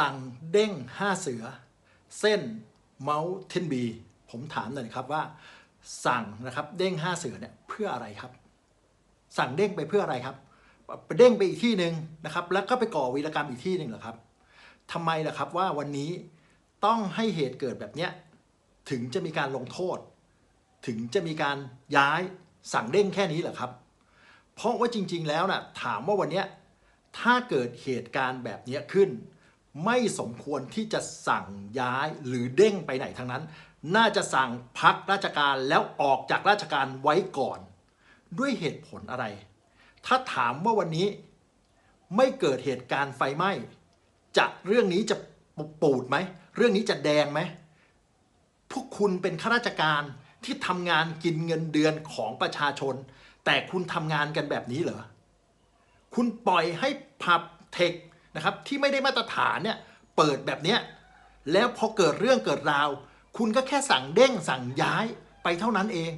สั่งเด้งห้าเสือ เส้นเมาส์เทนบี ผมถามหน่อยครับว่า สั่งนะครับเด้งห้าเสือเนี่ยเพื่ออะไรครับ สั่งเด้งไปเพื่ออะไรครับไปเด้งไปอีกที่หนึ่งนะครับ แล้วก็ไปก่อวีรกรรมอีกที่หนึ่งเหรอครับทำไมล่ะครับว่าวันนี้ต้องให้เหตุเกิดแบบเนี้ยถึงจะมีการลงโทษ ถึงจะมีการย้ายสั่งเด้งแค่นี้เหรอครับ เพราะว่าจริง ๆ แล้วนะ่ะถามว่าวันเนี้ยถ้าเกิดเหตุการณ์แบบนี้ขึ้น ไม่สมควรที่จะสั่งย้ายหรือเด้งไปไหนทั้งนั้น น่าจะสั่งพักราชการแล้วออกจากราชการไว้ก่อน ด้วยเหตุผลอะไร ถ้าถามว่าวันนี้ไม่เกิดเหตุการณ์ไฟไหม้จะเรื่องนี้จะปูดไหม เรื่องนี้จะแดงไหม พวกคุณเป็นข้าราชการที่ทำงานกินเงินเดือนของประชาชน แต่คุณทำงานกันแบบนี้เหรอ คุณปล่อยให้ผับเทค นะครับที่ไม่ได้มาตรฐานเนี่ยเปิดแบบเนี้ยแล้วพอเกิดเรื่องเกิดราว คุณก็แค่สั่งเด้งสั่งย้ายไปเท่านั้นเอง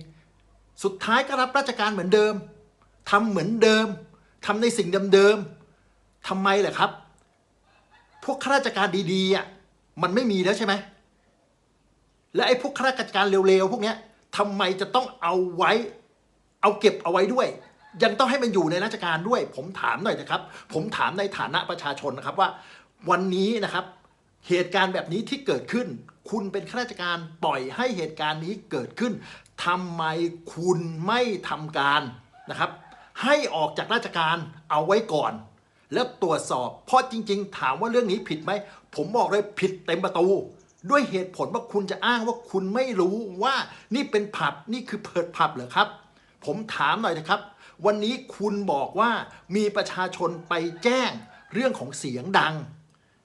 สุดท้ายก็รับราชการเหมือนเดิมทำเหมือนเดิมทำในสิ่งเดิมๆทำไมล่ะครับ พวกข้าราชการดีๆอะมันไม่มีแล้วใช่ไหมและไอ้พวกข้าราชการเร็วๆพวกเนี้ยทำไมจะต้องเอาไว้ เอาเก็บเอาไว้ด้วย ยังต้องให้มันอยู่ในราชการด้วย ผมถามหน่อยนะครับ ผมถามในฐานะประชาชนนะครับว่า วันนี้นะครับ เหตุการณ์แบบนี้ที่เกิดขึ้น คุณเป็นข้าราชการปล่อยให้เหตุการณ์นี้เกิดขึ้นทำไมคุณไม่ทำการนะครับ ให้ออกจากราชการเอาไว้ก่อน แล้วตรวจสอบ เพราะจริง ๆ ถามว่าเรื่องนี้ผิดไหม ผมบอกเลยผิดเต็มประตูด้วยเหตุผลว่าคุณจะอ้างว่าคุณไม่รู้ว่านี่เป็นผับนี่คือเปิดผับเหรอครับ ผมถามหน่อยนะครับ วันนี้คุณบอกว่ามีประชาชนไปแจ้งเรื่องของเสียงดัง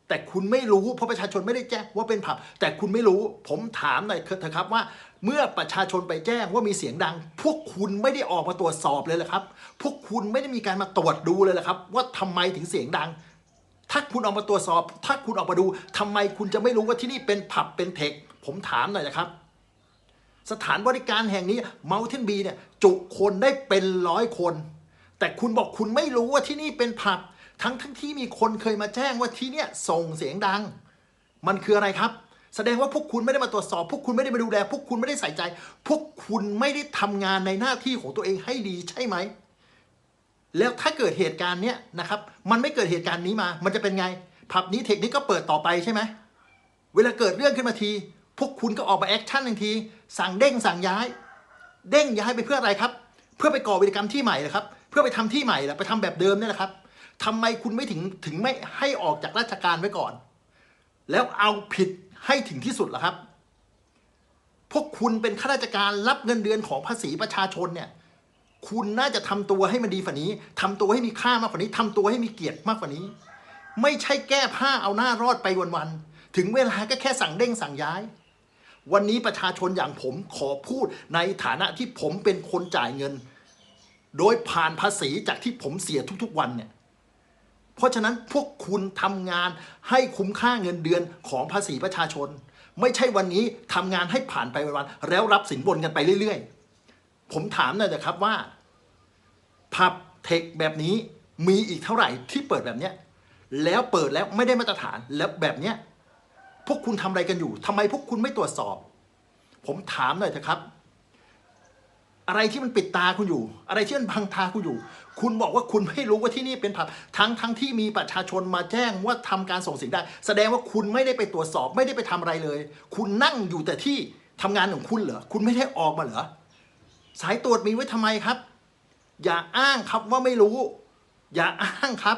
แต่คุณไม่รู้เพราะประชาชนไม่ได้แจ้งว่าเป็นผับ แต่คุณไม่รู้ผมถามหน่อยเถอะครับว่า เมื่อประชาชนไปแจ้งว่ามีเสียงดัง พวกคุณไม่ได้ออกมาตรวจสอบเลยเหรอครับ พวกคุณไม่ได้มีการมาตรวจดูเลยเหรอครับ ว่าทำไมถึงเสียงดังถ้าคุณออกมาตรวจสอบ ถ้าคุณออกมาดูทำไมคุณจะไม่รู้ว่าที่นี่เป็นผับเป็นเทค ผมถามหน่อยนะครับ สถานบริการแห่งนี้เม t เทนบีเนี่ยจุคนได้เป็นร้อยคน แต่คุณบอกคุณไม่รู้ว่าที่นี่เป็นผับทั้งทั้งที่มีคนเคยมาแจ้งว่าที่เนี่ยส่งเสียงดัง มันคืออะไรครับ แสดงว่าพวกคุณไม่ได้มาตรวจสอบ พวกคุณไม่ได้มาดูแล พวกคุณไม่ได้ใส่ใจ พวกคุณไม่ได้ทำงานในหน้าที่ของตัวเองให้ดีใช่ไหม แล้วถ้าเกิดเหตุการณ์เนี้ยนะครับ มันไม่เกิดเหตุการณ์นี้มา มันจะเป็นไง ผับนี้เทคนิคก็เปิดต่อไปใช่ไหม เวลาเกิดเรื่องขึ้นมาที พวกคุณก็ออกมาแอคชั่นทันที สั่งเด้งสั่งย้าย เด้งย้ายไปเพื่ออะไรครับ เพื่อไปก่อวิกรรมที่ใหม่เหรอครับ เพื่อไปทำที่ใหม่เหรอไปทำแบบเดิมนี่แหละครับทำไมคุณไม่ถึงถึงไม่ให้ออกจากราชการไว้ก่อน แล้วเอาผิดให้ถึงที่สุดล่ะครับ พวกคุณเป็นข้าราชการรับเงินเดือนของภาษีประชาชนเนี่ย คุณน่าจะทำตัวให้มันดีกว่านี้ทำตัวให้มีค่ามากกว่านี้ทำตัวให้มีเกียรติมากกว่านี้ ไม่ใช่แก้ผ้าเอาหน้ารอดไปวันๆ ถึงเวลาก็แค่สั่งเด้งสั่งย้าย วันนี้ประชาชนอย่างผมขอพูดในฐานะที่ผมเป็นคนจ่ายเงิน โดยผ่านภาษีจากที่ผมเสียทุกๆวันเนี่ยเพราะฉะนั้นพวกคุณทำงานให้คุ้มค่าเงินเดือนของภาษีประชาชน ไม่ใช่วันนี้ทำงานให้ผ่านไปวันๆแล้วรับสินบนกันไปเรื่อยๆ ผมถามหน่อยนะครับว่าผับเทคแบบนี้มีอีกเท่าไหร่ที่เปิดแบบเนี้ยแล้วเปิดแล้วไม่ได้มาตรฐานแล้วแบบเนี้ย พวกคุณทำอะไรกันอยู่ทำไมพวกคุณไม่ตรวจสอบ ผมถามหน่อยเถอะครับ อะไรที่มันปิดตาคุณอยู่ อะไรที่มันบังตาคุณอยู่ คุณบอกว่าคุณไม่รู้ว่าที่นี่เป็นผับทั้งทั้งที่มีประชาชนมาแจ้งว่าทำการส่งเสียงได้ แสดงว่าคุณไม่ได้ไปตรวจสอบ ไม่ได้ไปทำอะไรเลย คุณนั่งอยู่แต่ที่ทำงานของคุณเหรอคุณไม่ได้ออกมาเหรอสายตรวจมีไว้ทำไมครับ อย่าอ้างครับว่าไม่รู้ อย่าอ้างครับ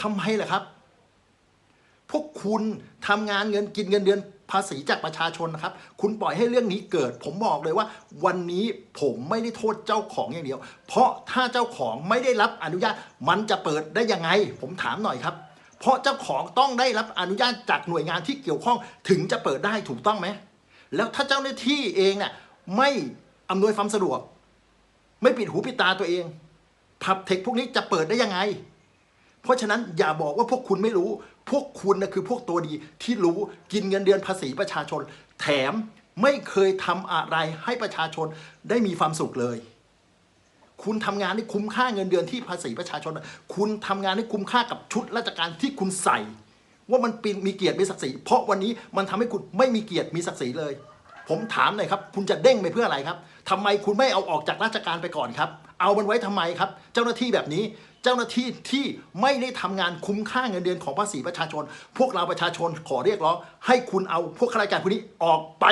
ทำไมล่ะครับ พวกคุณทำงานเงินกินเงินเดือนภาษีจากประชาชนนะครับ คุณปล่อยให้เรื่องนี้เกิด ผมบอกเลยว่า วันนี้ผมไม่ได้โทษเจ้าของอย่างเดียว เพราะถ้าเจ้าของไม่ได้รับอนุญาต มันจะเปิดได้ยังไง ผมถามหน่อยครับ เพราะเจ้าของต้องได้รับอนุญาตจากหน่วยงานที่เกี่ยวข้องถึงจะเปิดได้ถูกต้องไหม แล้วถ้าเจ้าหน้าที่เองเนี่ยไม่อำนวยความสะดวก ไม่ปิดหูปิดตาตัวเองผับเทคพวกนี้จะเปิดได้ยังไง เพราะฉะนั้นอย่าบอกว่าพวกคุณไม่รู้ พวกคุณนะคือพวกตัวดีที่รู้กินเงินเดือนภาษีประชาชน แถมไม่เคยทำอะไรให้ประชาชนได้มีความสุขเลย คุณทำงานที่คุ้มค่าเงินเดือนที่ภาษีประชาชน คุณทำงานที่คุ้มค่ากับชุดราชการที่คุณใส่ ว่ามันป็นมีเกียรติมีศักดิ์ศรีเพราะวันนี้มันทำให้คุณไม่มีเกียรติมีศักดิ์ศรีเลย ผมถามหน่อยครับ คุณจะเด้งไปเพื่ออะไรครับทำไมคุณไม่เอาออกจากราชการไปก่อนครับ เอามันไว้ทำไมครับ เจ้าหน้าที่แบบนี้ เจ้าหน้าที่ที่ไม่ได้ทำงานคุ้มค่าเงินเดือนของภาษีประชาชน พวกเราประชาชนขอเรียกร้องให้คุณเอาพวกข้าราชการพวกนี้ออกไป